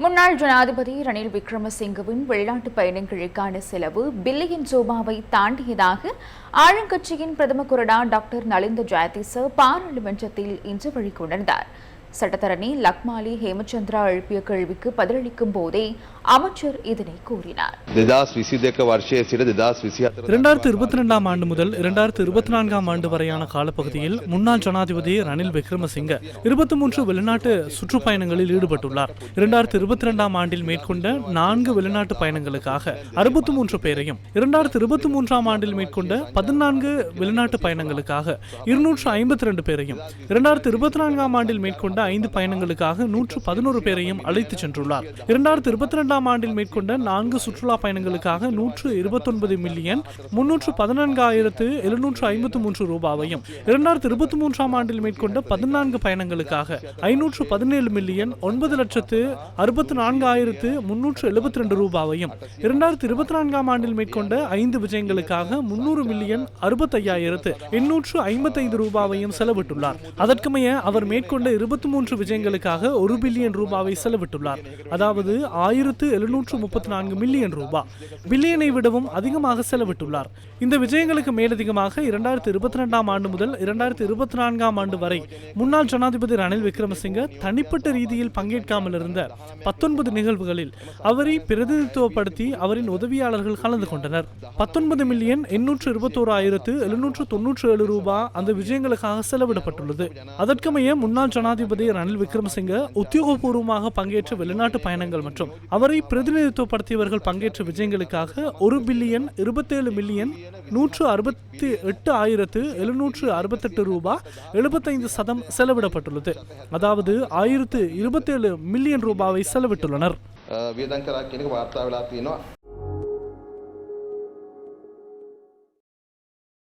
முன்னாள் ஜனாதிபதி ரணில் விக்ரமசிங்கவின் வெளிநாட்டு பயணங்களுக்கான செலவு பில்லியன் ரூபாவை தாண்டியதாக ஆளுங்கட்சியின் பிரதம கொறடா டாக்டர் நலிந்த ஜெயதிச பாராளுமன்றத்தில் இன்று வெளிக்கொணர்ந்தார் சட்டத்தரணி லக்மாலி ஹேமச்சந்திரா எழுப்பிய கேள்விக்கு பதிலளிக்கும் போதே அமைச்சர் இதனை கூறினார். இரண்டாயிரத்தி இருபத்தி ரெண்டாம் ஆண்டு முதல் இரண்டாயிரத்தி இருபத்தி நான்காம் ஆண்டு வரையான காலப்பகுதியில் முன்னாள் ஜனாதிபதி ரணில் விக்ரமசிங்க இருபத்தி மூன்று வெளிநாட்டு சுற்றுப்பயணங்களில் ஈடுபட்டுள்ளார். இரண்டாயிரத்தி இருபத்தி ரெண்டாம் ஆண்டில் மேற்கொண்ட நான்கு வெளிநாட்டு பயணங்களுக்காக அறுபத்தி மூன்று பேரையும் இரண்டாயிரத்தி இருபத்தி மூன்றாம் ஆண்டில் மேற்கொண்ட பதினான்கு வெளிநாட்டு பயணங்களுக்காக இருநூற்று ஐம்பத்தி ரெண்டு பேரையும் இரண்டாயிரத்தி இருபத்தி நான்காம் ஆண்டில் மேற்கொண்ட ஐந்து பயணங்களுக்காக நூற்று பதினோரு பேரையும் அழைத்து சென்றுள்ளார். இரண்டாயிரத்தி இருபத்தி ரெண்டாம் ஆண்டில் மேற்கொண்ட நான்கு சுற்றுலா பயணங்களுக்காக நூற்று இருபத்தொன்பது மில்லியன் முன்னூற்று பதினான்காயிரத்து எழுநூற்று ஐம்பத்து மூன்று ரூபாவையும் இரண்டாயிரத்தி இருபத்தி மூன்றாம் ஆண்டில் மேற்கொண்ட பதினான்கு பயணங்களுக்காக ஐநூற்று பதினேழு மில்லியன் ஒன்பது லட்சத்து அறுபத்தி நான்காயிரத்து முன்னூற்று எழுபத்தி ரெண்டு ரூபாவையும் இரண்டாயிரத்தி இருபத்தி நான்காம் ஆண்டில் மேற்கொண்ட ஐந்து விஜயங்களுக்காக முன்னூறு மில்லியன் அறுபத்தையாயிரத்து எண்ணூற்று ஐம்பத்தைந்து ரூபாவையும் செலவிட்டுள்ளார். அதற்குமைய அவர் மேற்கொண்ட இருபத்தி இருபத்தி மூன்று விஜயங்களுக்காக ஒரு பில்லியன் ரூபாவை செலவிட்டுள்ளார். அதாவது ஆயிரத்து எழுநூற்று முப்பத்தி நான்கு மில்லியன் ரூபாய் பில்லியனை விடவும் அதிகமாக செலவிட்டுள்ளார். இந்த விஜயங்களுக்கு மேலதிகமாக இரண்டாயிரத்தி இருபத்தி ரெண்டாம் ஆண்டு முதல் இரண்டாயிரத்தி இருபத்தி நான்காம் ஆண்டு வரை முன்னாள் ஜனாதிபதி ரணில் விக்ரமசிங்க தனிப்பட்ட ரீதியில் பங்கேற்காமல் இருந்த பத்தொன்பது நிகழ்வுகளில் அவரை பிரதிநிதித்துவப்படுத்தி அவரின் உதவியாளர்கள் கலந்து கொண்டனர். பத்தொன்பது மில்லியன் எண்ணூற்று இருபத்தோரு ஆயிரத்து எழுநூற்று தொன்னூற்று ஏழு ரூபாய் அந்த விஜயங்களுக்காக செலவிடப்பட்டுள்ளது. அதற்கமைய முன்னாள் ஜனாதிபதி ரணில் விக்ரமசிங்க உத்தியோகபூர்வமாக பங்கேற்ற வெளிநாட்டு பயணங்கள் மற்றும் அவரை பிரதிநிதித்துவப்படுத்தியவர்கள் பங்கேற்ற விஜயங்களுக்காக ஒரு பில்லியன் இருபத்தேழு மில்லியன் நூற்று அறுபத்தி எட்டு ஆயிரத்து எழுநூற்று அறுபத்தெட்டு ரூபாய் எழுபத்தைந்து சதம் செலவிடப்பட்டுள்ளது. அதாவது ஆயிரத்து இருபத்தேழு மில்லியன் ரூபாவை செலவிட்டுள்ளனர்.